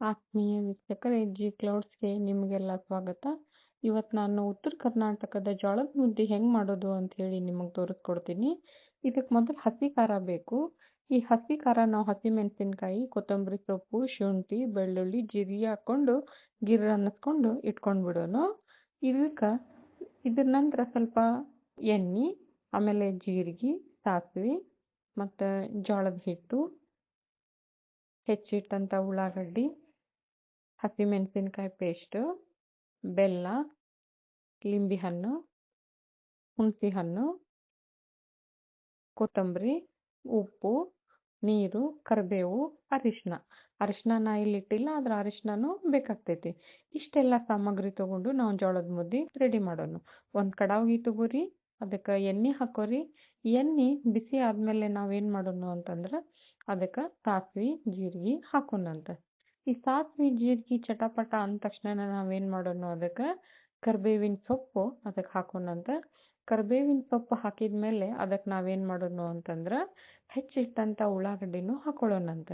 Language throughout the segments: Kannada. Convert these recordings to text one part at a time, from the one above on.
ಆತ್ಮೀಯ ವೀಕ್ಷಕರೇ ಜಿ ಕ್ಲೌಡ್ಸ್‌ಗೆ ನಿಮಗೆಲ್ಲ ಸ್ವಾಗತ. ಇವತ್ತು ನಾನು ಉತ್ತರ ಕರ್ನಾಟಕದ ಜೋಳದ ಮುದ್ದೆ ಹೆಂಗೆ ಮಾಡೋದು ಅಂತ ಹೇಳಿ ನಿಮಗೆ ತೋರಿಸ್ಕೊಡ್ತೀನಿ. ಇದಕ್ಕೆ ಮೊದಲು ಹಸಿ ಖಾರ ಬೇಕು. ಈ ಹಸಿ ಖಾರ ನಾವು ಹಸಿಮೆಣಸಿನಕಾಯಿ, ಕೊತ್ತಂಬರಿ ಸೊಪ್ಪು, ಶುಂಠಿ, ಬೆಳ್ಳುಳ್ಳಿ, ಜೀರಿಗೆ ಹಾಕೊಂಡು ಗಿರ್ ಅನ್ನಿಸ್ಕೊಂಡು ಇಟ್ಕೊಂಡು ಬಿಡೋಣ ಇದಕ್ಕೆ ಇದ್ರ ನಂತರ ಸ್ವಲ್ಪ ಎಣ್ಣೆ, ಆಮೇಲೆ ಜೀರಿಗೆ, ಸಾಸಿವೆ ಮತ್ತು ಜೋಳದ ಹಿಟ್ಟು, ಹೆಚ್ಚಿಟ್ಟಂಥ ಉಳ್ಳಾಗಡ್ಡಿ, ಹಸಿಮೆಣಸಿನಕಾಯಿ ಪೇಸ್ಟು, ಬೆಲ್ಲ, ಲಿಂಬೆ ಹಣ್ಣು ಹುಣಸೆ ಹಣ್ಣು ಕೊತ್ತಂಬರಿ, ಉಪ್ಪು, ನೀರು, ಕರಿಬೇವು, ಅರಿಶಿನ. ಅರಿಶಿನ ನಾ ಇಲ್ಲಿ ಇಟ್ಟಿಲ್ಲ ಆದ್ರೆ ಅರಿಶಿನೂ ಬೇಕಾಗ್ತೈತಿ. ಇಷ್ಟೆಲ್ಲ ಸಾಮಗ್ರಿ ತಗೊಂಡು ನಾವು ಜೋಳದ ಮುದ್ದೆ ರೆಡಿ ಮಾಡೋಣ. ಒಂದು ಕಡಾವಿಗೆ ತಗೋರಿ ಅದಕ್ಕೆ ಎಣ್ಣೆ ಹಾಕೋರಿ ಎಣ್ಣೆ ಬಿಸಿ ಆದಮೇಲೆ ನಾವೇನು ಮಾಡೋಣ ಅಂತಂದ್ರೆ ಅದಕ್ಕೆ ಸಾಸಿವೆ ಜೀರಿಗೆ ಹಾಕೋಣಂತ ಈ ಸಾಸಿವೆ ಜೀರ್ಗಿ ಚಟಪಟ ಅಂದ ತಕ್ಷಣ ನಾವೇನ್ ಮಾಡೋಣ ಅದಕ್ಕೆ ಕರ್ಬೇವಿನ ಸೊಪ್ಪು ಅದಕ್ಕೆ ಹಾಕೋಣಂತ ಕರ್ಬೇವಿನ ಸೊಪ್ಪು ಹಾಕಿದ್ಮೇಲೆ ಅದಕ್ಕೆ ನಾವೇನ್ ಮಾಡೋಣ ಅಂತಂದ್ರೆ ಹೆಚ್ಚಿಟ್ಟಂತ ಉಳ್ಳಾಗಡ್ಡಿನೂ ಹಾಕೊಳ್ಳೋಣಂತ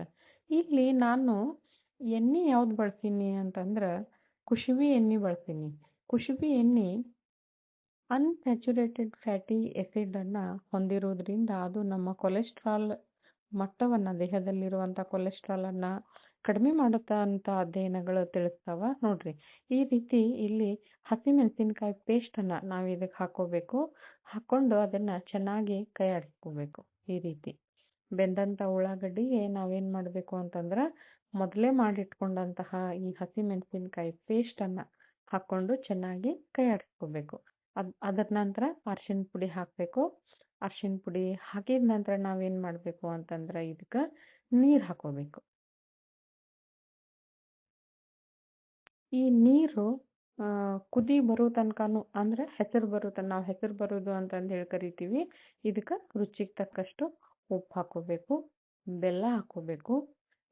ಇಲ್ಲಿ ನಾನು ಎಣ್ಣೆ ಯಾವ್ದು ಬಳಸೀನಿ ಅಂತಂದ್ರೆ ಕುಶುಬಿ ಎಣ್ಣೆ ಬಳಸೀನಿ. ಕುಶುಬಿ ಎಣ್ಣೆ ಅನ್ಸ್ಯಾಚುರೇಟೆಡ್ ಫ್ಯಾಟಿ ಆಸಿಡ್ ಅನ್ನ ಹೊಂದಿರೋದ್ರಿಂದ ಅದು ನಮ್ಮ ಕೊಲೆಸ್ಟ್ರಾಲ್ ಮಟ್ಟವನ್ನ, ದೇಹದಲ್ಲಿರುವಂತ ಕೊಲೆಸ್ಟ್ರಾಲ್ ಅನ್ನ ಕಡಿಮೆ ಮಾಡುತ್ತಂತ ಅಧ್ಯಯನಗಳು ತಿಳಿಸ್ತಾವ. ನೋಡ್ರಿ, ಈ ರೀತಿ ಇಲ್ಲಿ ಹಸಿಮೆಣಸಿನಕಾಯಿ ಪೇಸ್ಟ್ ಅನ್ನ ನಾವು ಇದಕ್ಕೆ ಹಾಕೋಬೇಕು. ಹಾಕೊಂಡು ಅದನ್ನ ಚೆನ್ನಾಗಿ ಕೈ ಆಡಿಸ್ಕೋಬೇಕು ಈ ರೀತಿ. ಬೆಂದಂತ ಉಳ್ಳಾಗಡ್ಡಿಗೆ ನಾವೇನ್ ಮಾಡಬೇಕು ಅಂತಂದ್ರ ಮೊದಲೇ ಮಾಡಿಟ್ಕೊಂಡಂತಹ ಈ ಹಸಿಮೆಣಸಿನಕಾಯಿ ಪೇಸ್ಟ್ ಅನ್ನ ಹಾಕೊಂಡು ಚೆನ್ನಾಗಿ ಕೈ ಆಡಿಸ್ಕೋಬೇಕು ಅದ್, ಅದರ ನಂತರ ಅರ್ಶಿನ ಪುಡಿ ಹಾಕ್ಬೇಕು. ಅರ್ಶಿನ ಪುಡಿ ಹಾಕಿದ ನಂತರ ನಾವೇನ್ ಮಾಡಬೇಕು ಅಂತಂದ್ರ ಇದಕ್ಕ ನೀರ್ ಹಾಕೋಬೇಕು. ಈ ನೀರು ಕುದಿ ಬರೋ ತನಕನು ಅಂದ್ರೆ ಹೆಸರು ಬರೋ ತನಕ ನಾವು ಹೆಸರು ಬರೋದು ಅಂತಂದು ಹೇಳಿ ಕರಿತೀವಿ. ಇದಕ್ಕ ರುಚಿಗೆ ತಕ್ಕಷ್ಟು ಉಪ್ಪು ಹಾಕೋಬೇಕು, ಬೆಲ್ಲ ಹಾಕೋಬೇಕು.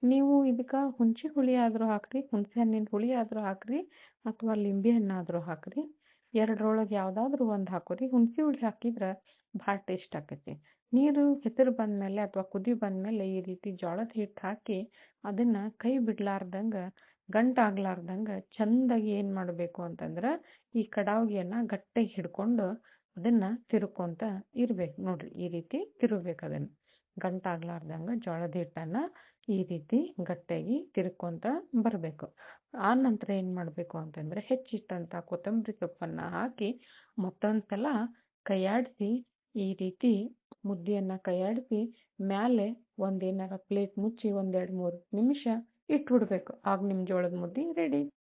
ನೀವು ಇದಕ್ಕ ಹುಣಸೆ ಹುಳಿ ಆದರೂ ಹಾಕ್ರಿ, ಹುಣಸೆ ಹಣ್ಣಿನ ಹುಳಿ ಆದರೂ ಹಾಕ್ರಿ ಅಥವಾ ಲಿಂಬೆ ಹಣ್ಣಾದರೂ ಹಾಕ್ರಿ. ಎರಡರೊಳಗೆ ಯಾವುದಾದ್ರೂ ಒಂದ್ ಹಾಕೋರಿ. ಹುಣಸೆ ಹುಳಿ ಹಾಕಿದ್ರೆ ಭಾಳ ಟೇಸ್ಟ್ ಆಕೈತಿ ನೀರು ಹೆಸರು ಬಂದ್ಮೇಲೆ ಅಥವಾ ಕುದಿ ಬಂದ್ಮೇಲೆ ಈ ರೀತಿ ಜೋಳದ ಹಿಟ್ಟು ಹಾಕಿ ಅದನ್ನ ಕೈ ಬಿಡ್ಲಾರ್ದಂಗ ಗಂಟಾಗ್ಲಾರ್ದಂಗ ಚಂದಾಗಿ ಏನ್ ಮಾಡಬೇಕು ಅಂತಂದ್ರ ಈ ಕಡಾವಿಗೆಯನ್ನ ಗಟ್ಟಿಗೆ ಹಿಡ್ಕೊಂಡು ಅದನ್ನ ತಿರ್ಕೊಂತ ಇರ್ಬೇಕು. ನೋಡ್ರಿ, ಈ ರೀತಿ ತಿರುಗ್ಬೇಕು ಅದನ್ನ. ಗಂಟಾಗ್ಲಾರ್ದಂಗ ಜೋಳದ ಹಿಟ್ಟನ್ನ ಈ ರೀತಿ ಗಟ್ಟಿಯಾಗಿ ತಿರ್ಕೊಂತ ಬರಬೇಕು. ಆ ನಂತರ ಏನ್ ಮಾಡ್ಬೇಕು ಅಂತಂದ್ರೆ ಹೆಚ್ಚಿಟ್ಟಂತ ಕೊತ್ತಂಬರಿ ಸೊಪ್ಪನ್ನ ಹಾಕಿ ಮತ್ತೊಂದ್ಸಲ ಕೈಯಾಡಿಸಿ ಈ ರೀತಿ ಮುದ್ದೆಯನ್ನ ಕೈಯಾಡಿಸಿ, ಮ್ಯಾಲೆ ಒಂದೇನಾರ ಪ್ಲೇಟ್ ಮುಚ್ಚಿ ಒಂದೆರಡ್ ಮೂರ್ ನಿಮಿಷ ಇಟ್ಬಿಡ್ಬೇಕು. ಆಗ ನಿಮ್ ಜೋಳದ ಮುದ್ದೆ ರೆಡಿ